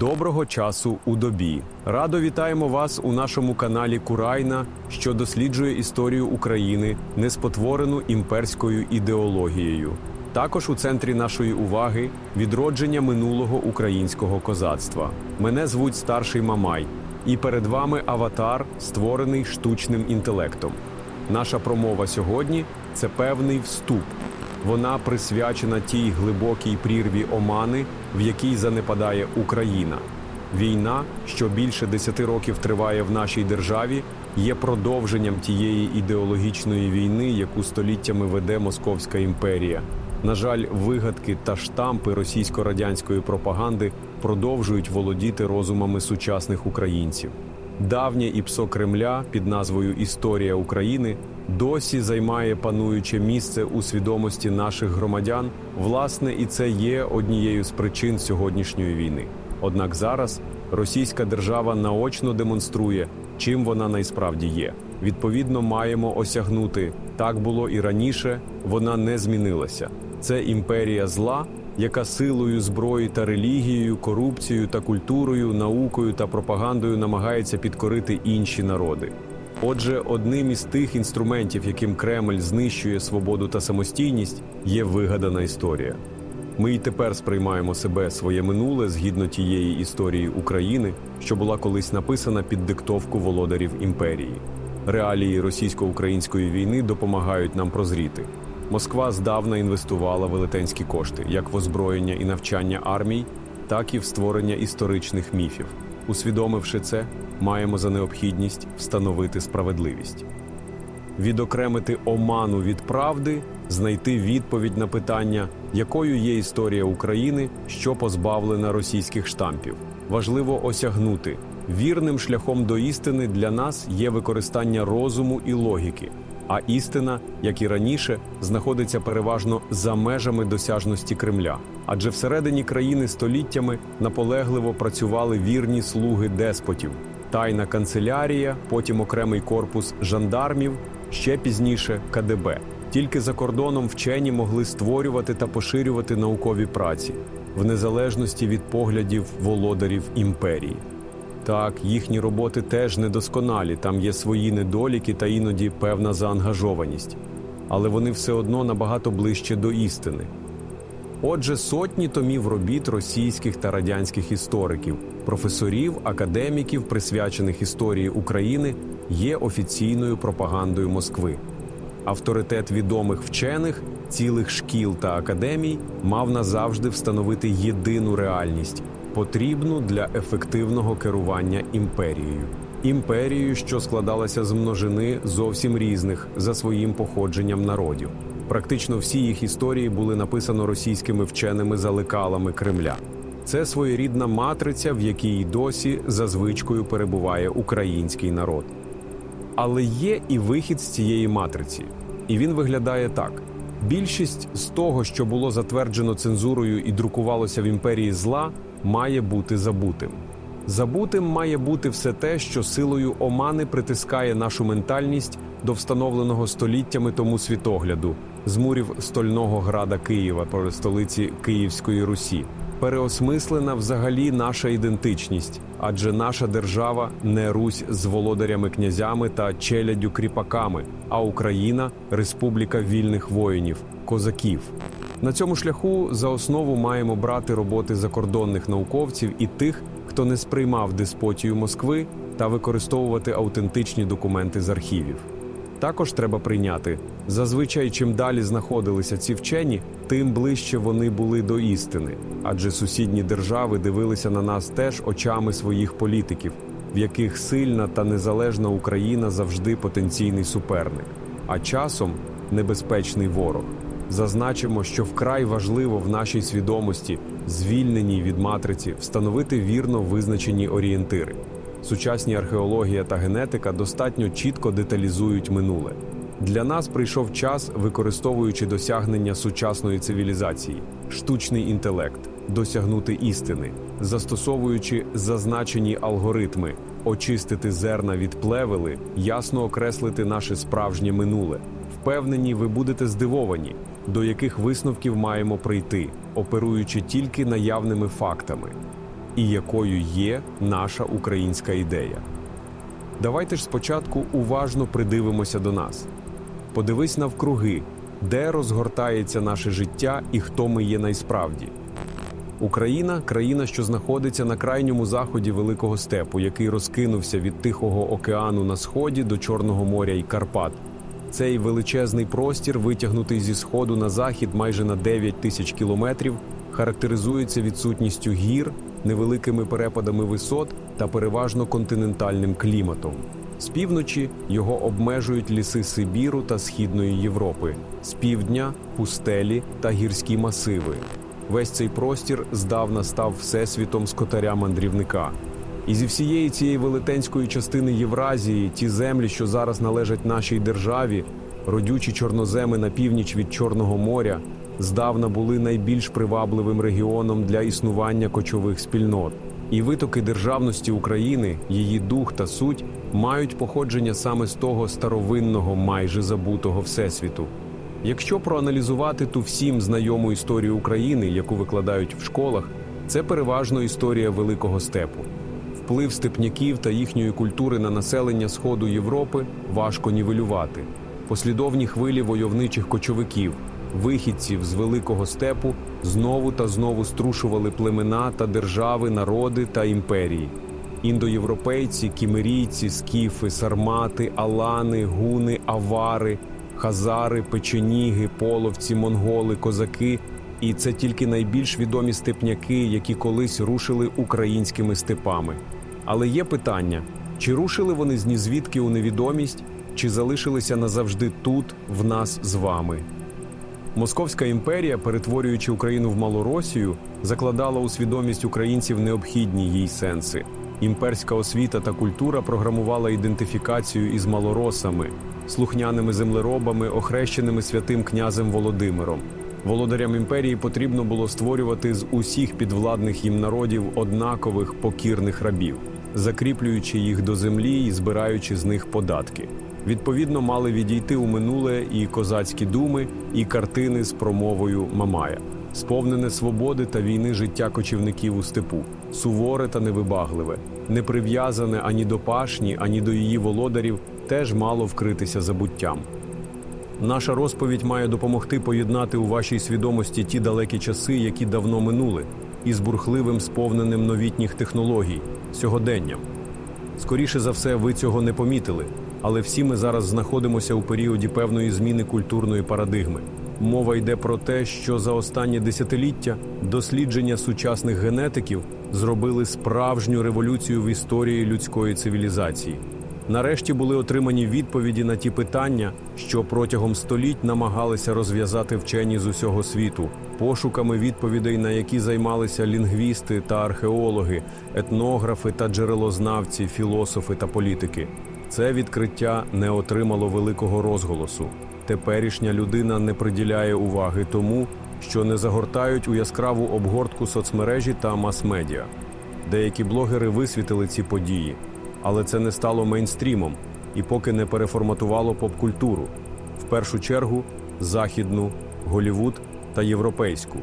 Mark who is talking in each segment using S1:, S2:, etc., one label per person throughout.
S1: Доброго часу у добі. Радо вітаємо вас у нашому каналі Курайна, що досліджує історію України, неспотворену імперською ідеологією. Також у центрі нашої уваги відродження минулого українського козацтва. Мене звуть старший Мамай, і перед вами аватар, створений штучним інтелектом. Наша промова сьогодні це певний вступ. Вона присвячена тій глибокій прірві омани, в якій занепадає Україна. Війна, що більше десяти років триває в нашій державі, є продовженням тієї ідеологічної війни, яку століттями веде Московська імперія. На жаль, вигадки та штампи російсько-радянської пропаганди продовжують володіти розумами сучасних українців. Давнє іпсо Кремля під назвою Історія України досі займає пануюче місце у свідомості наших громадян. Власне, і це є однією з причин сьогоднішньої війни. Однак зараз російська держава наочно демонструє, чим вона найсправді є. Відповідно, маємо осягнути так було і раніше. Вона не змінилася. Це імперія зла, яка силою зброї та релігією, корупцією та культурою, наукою та пропагандою намагається підкорити інші народи. Отже, одним із тих інструментів, яким Кремль знищує свободу та самостійність, є вигадана історія. Ми й тепер сприймаємо себе своє минуле згідно тієї історії України, що була колись написана під диктовку володарів імперії. Реалії російсько-української війни допомагають нам прозріти. Москва здавна інвестувала велетенські кошти як в озброєння і навчання армій, так і в створення історичних міфів. Усвідомивши це, маємо за необхідність встановити справедливість, відокремити оману від правди, знайти відповідь на питання, якою є історія України, що позбавлена російських штампів. Важливо осягнути вірним шляхом до істини для нас є використання розуму і логіки. А істина, як і раніше, знаходиться переважно за межами досяжності Кремля. Адже всередині країни століттями наполегливо працювали вірні слуги деспотів, тайна канцелярія, потім окремий корпус жандармів, ще пізніше КДБ. Тільки за кордоном вчені могли створювати та поширювати наукові праці в незалежності від поглядів володарів імперії. Так, їхні роботи теж недосконалі, там є свої недоліки та іноді певна заангажованість, але вони все одно набагато ближче до істини. Отже, сотні томів робіт російських та радянських істориків, професорів, академіків, присвячених історії України, є офіційною пропагандою Москви. Авторитет відомих вчених, цілих шкіл та академій мав назавжди встановити єдину реальність потрібну для ефективного керування імперією. Імперією, що складалася з множини зовсім різних за своїм походженням народів. Практично всі їх історії були написано російськими вченими заликалами Кремля. Це своєрідна матриця, в якій досі за звичкою перебуває український народ. Але є і вихід з цієї матриці, і він виглядає так: більшість з того, що було затверджено цензурою і друкувалося в імперії зла, має бути забутим. Забутим має бути все те, що силою омани притискає нашу ментальність до встановленого століттями тому світогляду з мурів стольного града Києва, про столиці Київської Русі. Переосмислена взагалі наша ідентичність, адже наша держава не Русь з володарями князями та челядю кріпаками, а Україна республіка вільних воїнів, козаків. На цьому шляху за основу маємо брати роботи закордонних науковців і тих, хто не сприймав деспотію Москви, та використовувати автентичні документи з архівів. Також треба прийняти зазвичай, чим далі знаходилися ці вчені, тим ближче вони були до істини, адже сусідні держави дивилися на нас теж очами своїх політиків, в яких сильна та незалежна Україна завжди потенційний суперник, а часом небезпечний ворог. Зазначимо, що вкрай важливо в нашій свідомості, звільненій від матриці, встановити вірно визначені орієнтири. Сучасні археологія та генетика достатньо чітко деталізують минуле. Для нас прийшов час, використовуючи досягнення сучасної цивілізації, штучний інтелект, досягнути істини, застосовуючи зазначені алгоритми, очистити зерна від плевели, ясно окреслити наше справжнє минуле. Впевнені, ви будете здивовані, до яких висновків маємо прийти, оперуючи тільки наявними фактами. і якою є наша українська ідея. Давайте ж спочатку уважно придивимося до нас. Подивись навкруги, де розгортається наше життя і хто ми є найсправді. Україна країна, що знаходиться на крайньому заході Великого степу, який розкинувся від Тихого океану на сході до Чорного моря і Карпат. Цей величезний простір, витягнутий зі сходу на захід майже на 9 тисяч кілометрів, характеризується відсутністю гір, невеликими перепадами висот та переважно континентальним кліматом. З півночі його обмежують ліси Сибіру та Східної Європи, з півдня пустелі та гірські масиви. Весь цей простір здавна став всесвітом скотаря-мандрівника. І зі всієї цієї велетенської частини Євразії, ті землі, що зараз належать нашій державі, родючі чорноземи на північ від Чорного моря, здавна були найбільш привабливим регіоном для існування кочових спільнот. І витоки державності України, її дух та суть мають походження саме з того старовинного, майже забутого всесвіту. Якщо проаналізувати ту всім знайому історію України, яку викладають в школах, це переважно історія Великого степу. Вплив степняків та їхньої культури на населення Сходу Європи важко нівелювати. Послідовні хвилі войовничих кочовиків, вихідців з Великого степу, знову та знову струшували племена та держави, народи та імперії. Індоєвропейці, кімерійці, скіфи, сармати, алани, гуни, авари, хазари, печеніги, половці, монголи, козаки. І це тільки найбільш відомі степняки, які колись рушили українськими степами. Але є питання: чи рушили вони з нізвідки у невідомість, чи залишилися назавжди тут, в нас з вами? Московська імперія, перетворюючи Україну в Малоросію, закладала у свідомість українців необхідні їй сенси. Імперська освіта та культура програмувала ідентифікацію із малоросами, слухняними землеробами, охрещеними святим князем Володимиром. Володарям імперії потрібно було створювати з усіх підвладних їм народів однакових покірних рабів, закріплюючи їх до землі і збираючи з них податки. Відповідно, мали відійти у минуле і козацькі думи, і картини з промовою Мамая, сповнене свободи та війни життя кочівників у степу, суворе та невибагливе, не прив'язане ані до пашні, ані до її володарів, теж мало вкритися забуттям. Наша розповідь має допомогти поєднати у вашій свідомості ті далекі часи, які давно минули, із бурхливим сповненим новітніх технологій, сьогоденням. Скоріше за все, ви цього не помітили, але всі ми зараз знаходимося у періоді певної зміни культурної парадигми. Мова йде про те, що за останні десятиліття дослідження сучасних генетиків зробили справжню революцію в історії людської цивілізації. Нарешті були отримані відповіді на ті питання, що протягом століть намагалися розв'язати вчені з усього світу, пошуками відповідей, на які займалися лінгвісти та археологи, етнографи та джерелознавці, філософи та політики. Це відкриття не отримало великого розголосу. Теперішня людина не приділяє уваги тому, що не загортають у яскраву обгортку соцмережі та мас-медіа. Деякі блогери висвітили ці події, але це не стало мейнстрімом і поки не переформатувало поп-культуру, в першу чергу західну, Голівуд та європейську.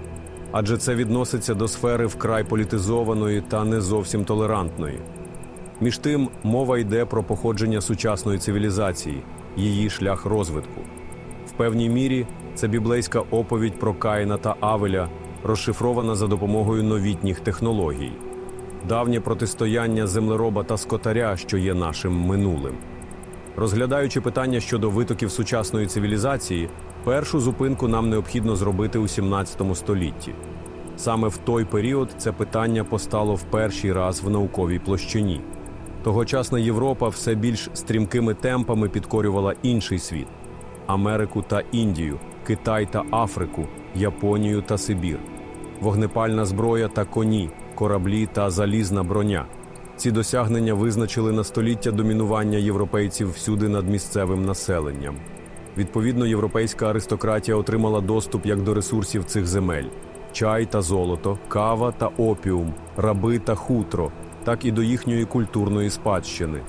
S1: Адже це відноситься до сфери вкрай політизованої та не зовсім толерантної. Між тим, мова йде про походження сучасної цивілізації, її шлях розвитку. В певній мірі це біблейська оповідь про Каїна та Авеля, розшифрована за допомогою новітніх технологій, давнє протистояння землероба та скотаря, що є нашим минулим. Розглядаючи питання щодо витоків сучасної цивілізації, першу зупинку нам необхідно зробити у 17 столітті. Саме в той період це питання постало в перший раз в науковій площині. Тогочасна Європа все більш стрімкими темпами підкорювала інший світ: Америку та Індію, Китай та Африку, Японію та Сибір, вогнепальна зброя та коні, кораблі та залізна броня. Ці досягнення визначили на століття домінування європейців всюди над місцевим населенням. Відповідно, європейська аристократія отримала доступ як до ресурсів цих земель: чай та золото, кава та опіум, раби та хутро, так і до їхньої культурної спадщини.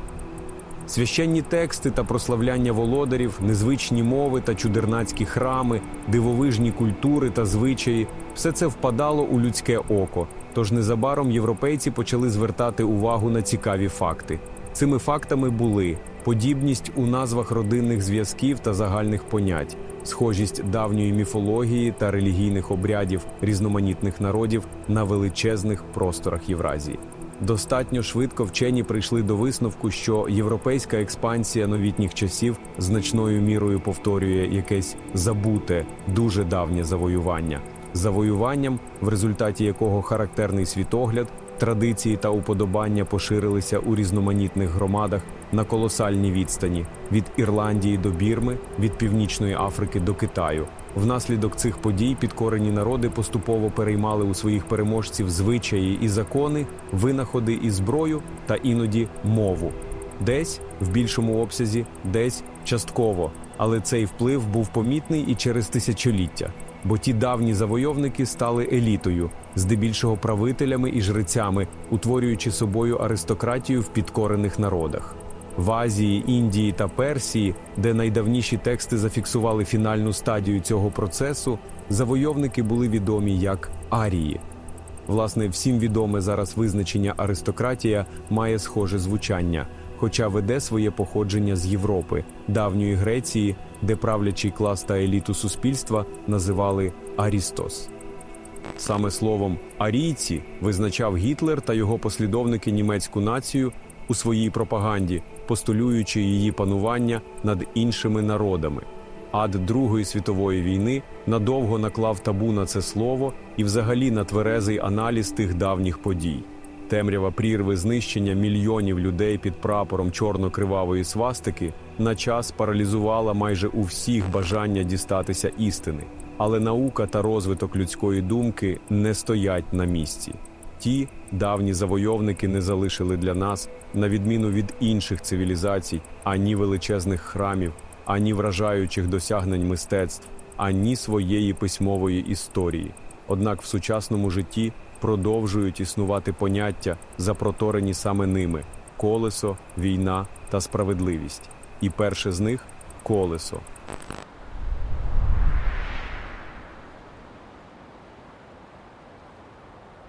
S1: Священні тексти та прославляння володарів, незвичні мови та чудернацькі храми, дивовижні культури та звичаї все це впадало у людське око. Тож незабаром європейці почали звертати увагу на цікаві факти. Цими фактами були подібність у назвах родинних зв'язків та загальних понять, схожість давньої міфології та релігійних обрядів різноманітних народів на величезних просторах Євразії. Достатньо швидко вчені прийшли до висновку, що європейська експансія новітніх часів значною мірою повторює якесь забуте, дуже давнє завоювання. Завоюванням, в результаті якого характерний світогляд, традиції та уподобання поширилися у різноманітних громадах на колосальній відстані від Ірландії до Бірми, від Північної Африки до Китаю. Внаслідок цих подій підкорені народи поступово переймали у своїх переможців звичаї і закони, винаходи і зброю та іноді мову. Десь в більшому обсязі, десь частково, але цей вплив був помітний і через тисячоліття. Бо ті давні завойовники стали елітою, здебільшого правителями і жрецями, утворюючи собою аристократію в підкорених народах. В Азії, Індії та Персії, де найдавніші тексти зафіксували фінальну стадію цього процесу, завойовники були відомі як арії. Власне, всім відоме зараз визначення аристократія має схоже звучання, хоча веде своє походження з Європи, давньої Греції, де правлячий клас та еліту суспільства називали Арістос. Саме словом арійці визначав Гітлер та його послідовники німецьку націю у своїй пропаганді, постулюючи її панування над іншими народами. Ад Другої світової війни надовго наклав табу на це слово і взагалі на тверезий аналіз тих давніх подій. Темрява прірви знищення мільйонів людей під прапором чорно-кривавої свастики на час паралізувала майже у всіх бажання дістатися істини. Але наука та розвиток людської думки не стоять на місці. Ті давні завойовники не залишили для нас, на відміну від інших цивілізацій, ані величезних храмів, ані вражаючих досягнень мистецтв, ані своєї письмової історії. Однак в сучасному житті продовжують існувати поняття, запроторені саме ними: колесо, війна та справедливість. І перше з них колесо.